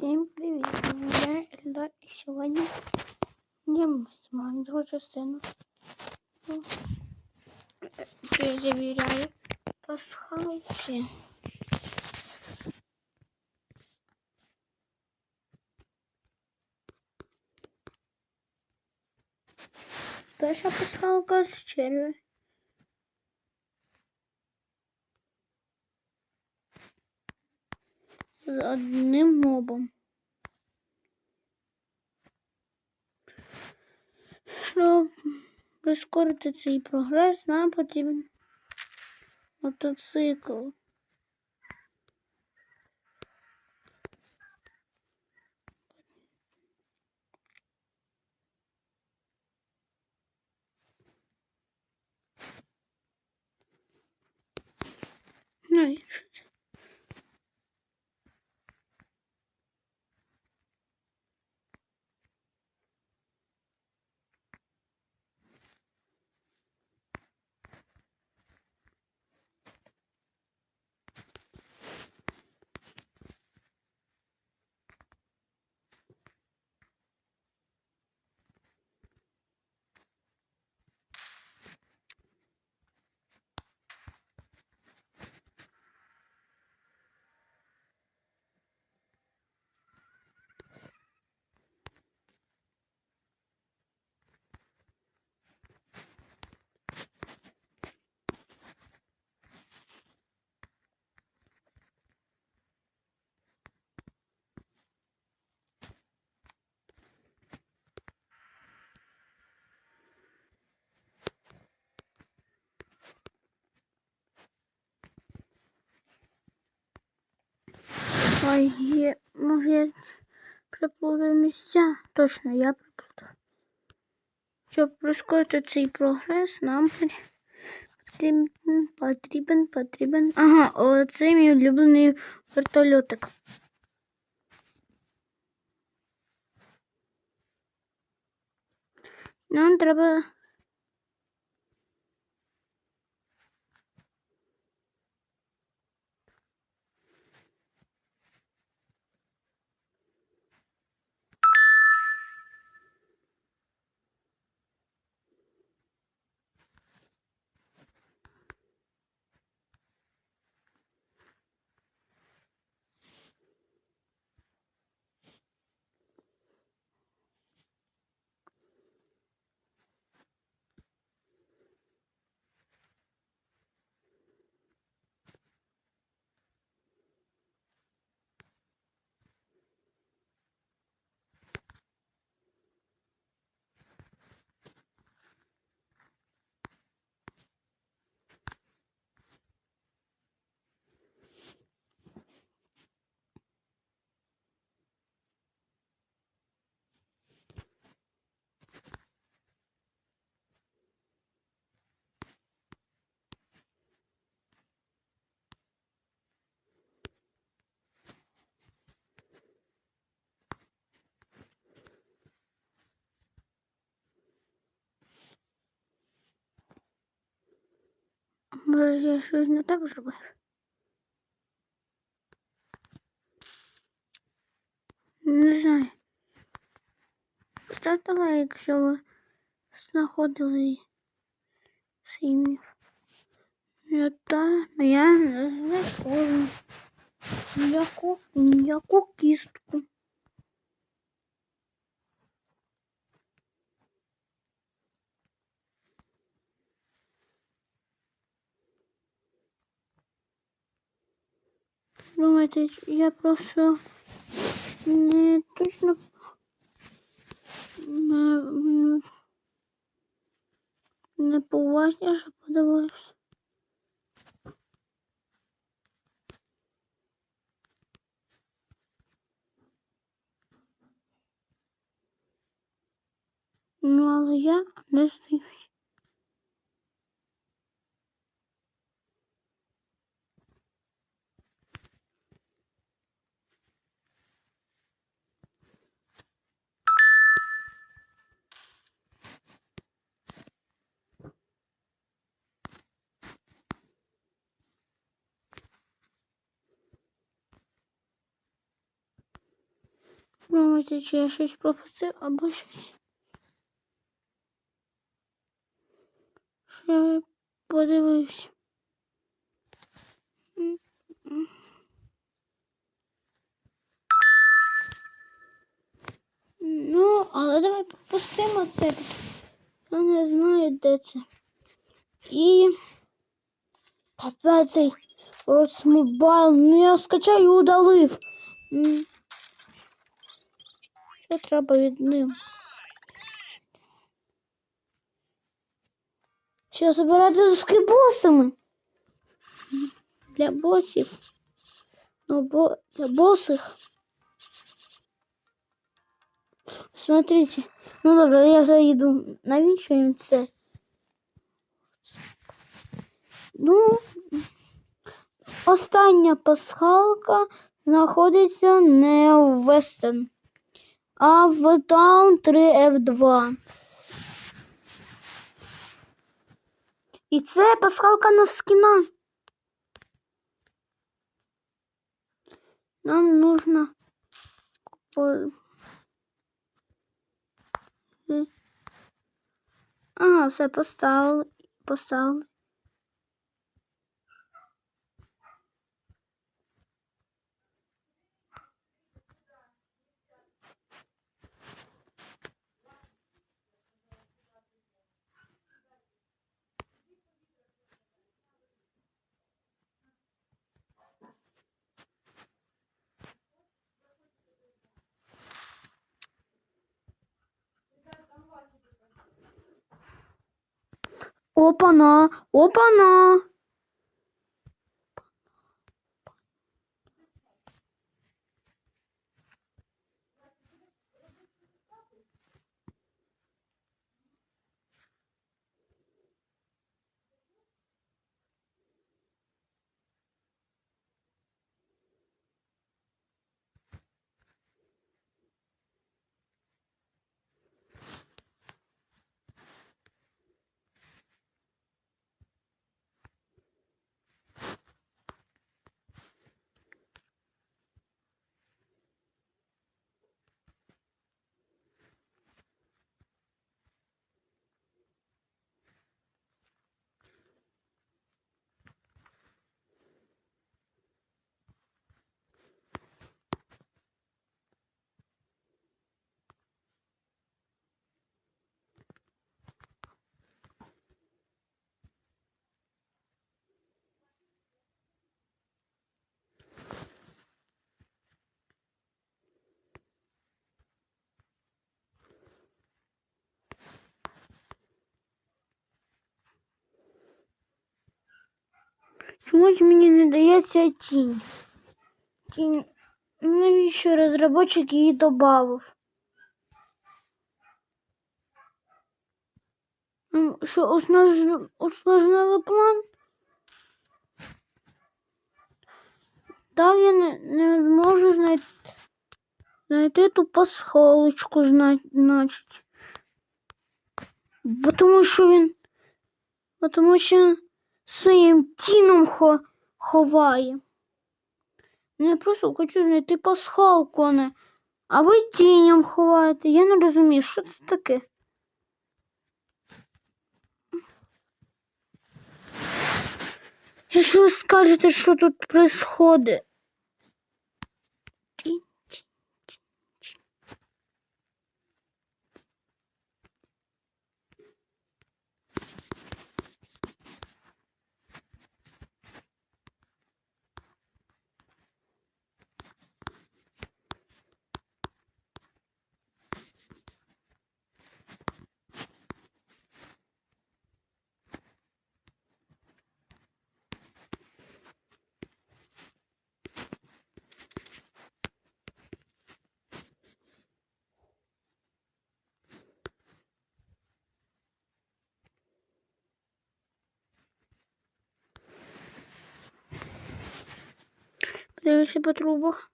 Всім привіт! Я Ельдар і сьогодні я знімаю другу частину. Ну, Перевіряю пасхалки. Перша пасхалка з черви. З одним мобом. Щоб прискорити цей прогрес, нам потрібен мотоцикл. Ну Ой, є, може я приплутав місця? Точно, я приплутав. Щоб прискорити цей прогрес, нам потрібен, потрібен, потрібен. Ага, оце мій улюблений вертольотик. Нам треба Може, я щось не так зробив? Не знаю. Ставте лайк, якщо ви знаходили цей міф. Я та, но я не знаходжу ніяку, ніяку кістку. Думаєте, я просто не точно не, не поважніше подивився. Ну, але я не здаюсь. Спробуйте, чи я щось пропустив або щось. Що я подивився. Ну, але давай пропустимо це. Я не знаю, де це. І опять цей Mobile. Ну я скачав і удалив. Що треба від ним? Що забирати з босами? Для босів. Ну, бо для босих. Смотрите. Ну добре, я заїду. Навіщо їм це? Ну, остання пасхалка знаходиться не в Вестен, а в Таун 3F2. І це пасхалка на скіна. Нам нужно. Ага, все поставили. Поставили. Hopana, hopana. Чомусь мені не дається тінь. Тінь. Навіщо розробочик її додав? М, Що усложнили, усложнили план? Так я не, не можу знайти, знайти ту пасхалочку, зна- значить. Бо тому що він. Бо тому що своїм тіном хо, ховає. Ну, я просто хочу знайти пасхалку, не. А ви тінем ховаєте. Я не розумію, що це таке. Якщо ви скажете, що тут происходить. Подивився по трубах.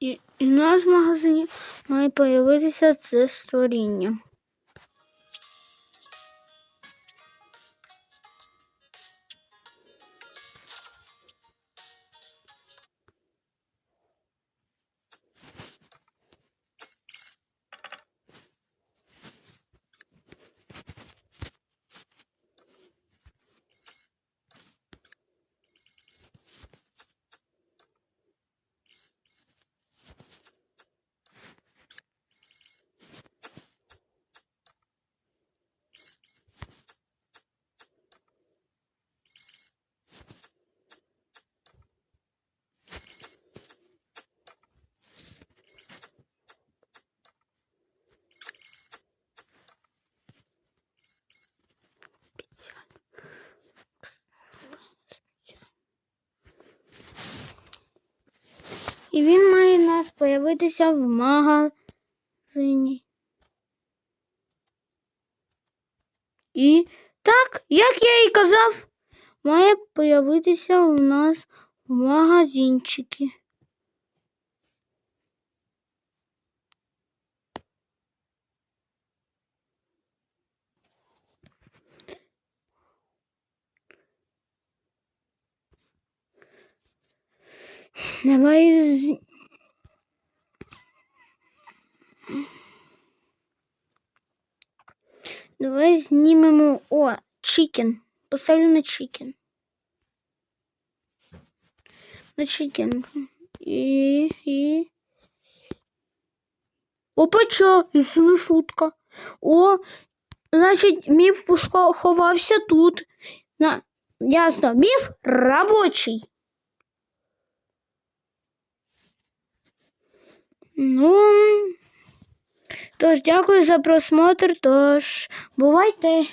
І, і нас в магазині має з'явитися це створіння. І він має нас появитися в магазині. І так, як я і казав, має появитися у нас в магазинчикі. Давай з... Давай знімемо. О, чикен. Поставлю на чикен. На чикен. І. і... Опа, чо? Це не шутка. О, значить, міф схо- ховався тут. На, ясно, міф робочий. Ну, тож, дякую за просмотр. Тож, бувайте.